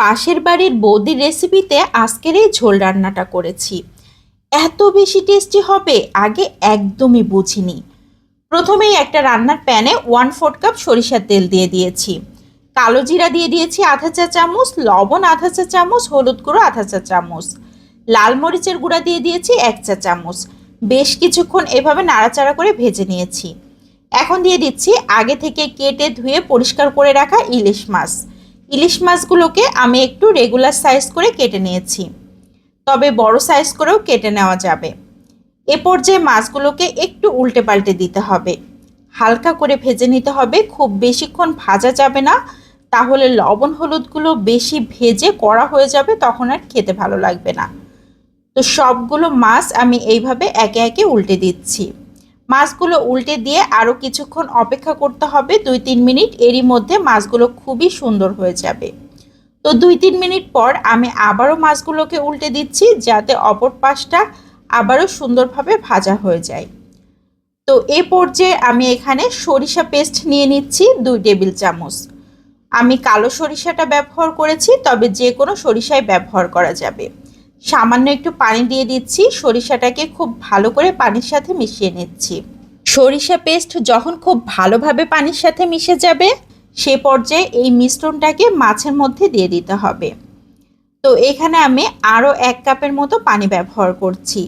পাশের বাড়ির বৌদির রেসিপিতে আজকের এই ঝোল রান্নাটা করেছি। এত বেশি টেস্টি হবে, আগে একদমই বুঝিনি। প্রথমেই একটা রান্নার প্যানে ওয়ান ফোর্থ কাপ সরিষার তেল দিয়ে দিয়েছি। কালো জিরা দিয়ে দিয়েছি আধা চা চামচ, লবণ আধা চা চামচ, হলুদ গুঁড়ো আধা চা চামচ। লাল মরিচের গুঁড়া দিয়ে দিয়েছি এক চা চামচ। বেশ কিছুক্ষণ এভাবে নাড়াচাড়া করে ভেজে নিয়েছি। এখন দিয়ে দিচ্ছি আগে থেকে কেটে ধুয়ে পরিষ্কার করে রাখা ইলিশ মাছ। ইলিশ মাছগুলোকে আমি একটু রেগুলার সাইজ করে কেটে নিয়েছি। তবে বড় সাইজ করেও কেটে নেওয়া যাবে। এ পর্যায়ে মাছগুলোকে একটু উল্টে পাল্টে দিতে হবে। হালকা করে ভেজে নিতে হবে, খুব বেশিক্ষণ ভাজা যাবে না। তাহলে লবণ হলুদগুলো বেশি ভেজে কড়া হয়ে যাবে, তখন আর খেতে ভালো লাগবে না। তো সবগুলো মাছ আমি এইভাবে একে একে উল্টে দিচ্ছি। মাছগুলো উল্টে দিয়ে আরও কিছুক্ষণ অপেক্ষা করতে হবে। দুই তিন মিনিট এরই মধ্যে মাছগুলো খুবই সুন্দর হয়ে যাবে। তো দুই তিন মিনিট পর আমি আবারও মাছগুলোকে উল্টে দিচ্ছি যাতে অপর পাশটা আবারও সুন্দরভাবে ভাজা হয়ে যায়। তো এ পর্যায়ে আমি এখানে সরিষা পেস্ট নিয়ে নিচ্ছি দুই টেবিল চামচ। আমি কালো সরিষাটা ব্যবহার করেছি, তবে যে কোনো সরিষায় ব্যবহার করা যাবে। সামান্য একটু পানি দিয়ে দিচ্ছি। সরিষাটাকে খুব ভালো করে পানির সাথে মিশিয়ে নিচ্ছি। সরিষা পেস্ট যখন খুব ভালোভাবে পানির সাথে মিশে যাবে, সে পর্যায়ে এই মিশ্রণটাকে মাছের মধ্যে দিয়ে দিতে হবে। তো এখানে আমি আরও এক কাপের মতো পানি ব্যবহার করছি।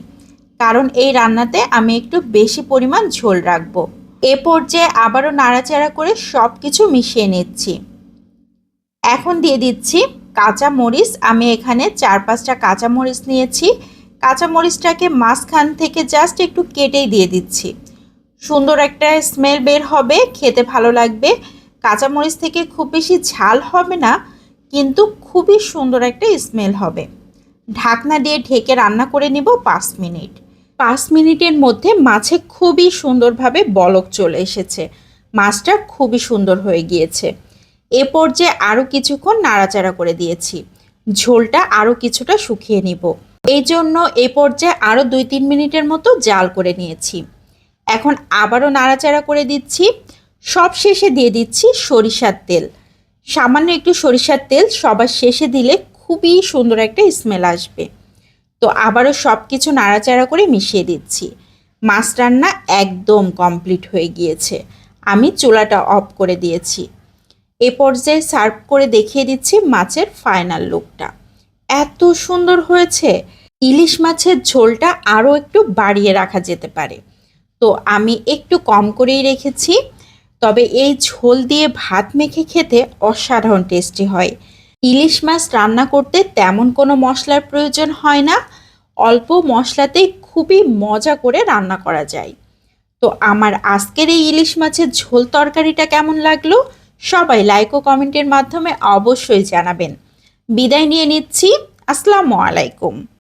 কারণ এই রান্নাতে আমি একটু বেশি পরিমাণ ঝোল রাখব। এ পর্যায়ে আবারও নাড়াচাড়া করে সব কিছু মিশিয়ে নিচ্ছি। এখন দিয়ে দিচ্ছি কাঁচা মরিচ, আমি এখানে চার পাঁচটা কাঁচা মরিচ নিয়েছি। কাঁচা মরিচটাকে মাঝখান থেকে জাস্ট একটু কেটেই দিয়ে দিচ্ছি। সুন্দর একটা স্মেল বের হবে, খেতে ভালো লাগবে। কাঁচা মরিচ থেকে খুব বেশি ঝাল হবে না, কিন্তু খুবই সুন্দর একটা স্মেল হবে। ঢাকনা দিয়ে ঢেকে রান্না করে নিব পাঁচ মিনিট। পাঁচ মিনিটের মধ্যে মাছে খুবই সুন্দরভাবে বলক চলে এসেছে। মাছটা খুবই সুন্দর হয়ে গিয়েছে। এ পর্যায়ে আরও কিছুক্ষণ নাড়াচাড়া করে দিয়েছি। ঝোলটা আরও কিছুটা শুকিয়ে নিব। এই জন্য এ পর্যায়ে আরও দুই তিন মিনিটের মতো জাল করে নিয়েছি। এখন আবারও নাড়াচাড়া করে দিচ্ছি। সব শেষে দিয়ে দিচ্ছি সরিষার তেল। সামান্য একটু সরিষার তেল সবার শেষে দিলে খুবই সুন্দর একটা স্মেল আসবে। তো আবারও সব কিছু নাড়াচাড়া করে মিশিয়ে দিচ্ছি। মাছ রান্না একদম কমপ্লিট হয়ে গিয়েছে। আমি চুলাটা অফ করে দিয়েছি। এ পর্যায়ে সার্ভ করে দেখিয়ে দিচ্ছি মাছের ফাইনাল লুকটা এত সুন্দর হয়েছে, ইলিশ মাছের ঝোলটা আরও একটু বাড়িয়ে রাখা যেতে পারে। তো আমি একটু কম করেই রেখেছি, তবে এই ঝোল দিয়ে ভাত মেখে খেতে অসাধারণ টেস্টি হয়। ইলিশ মাছ রান্না করতে তেমন কোনো মশলার প্রয়োজন হয় না, অল্প মশলাতেই খুবই মজা করে রান্না করা যায়। তো আমার আজকের এই ইলিশ মাছের ঝোল তরকারিটা কেমন লাগল? সবাই লাইক ও কমেন্টের মাধ্যমে অবশ্যই জানাবেন। বিদায় নিয়ে নিচ্ছি। আসসালামু আলাইকুম।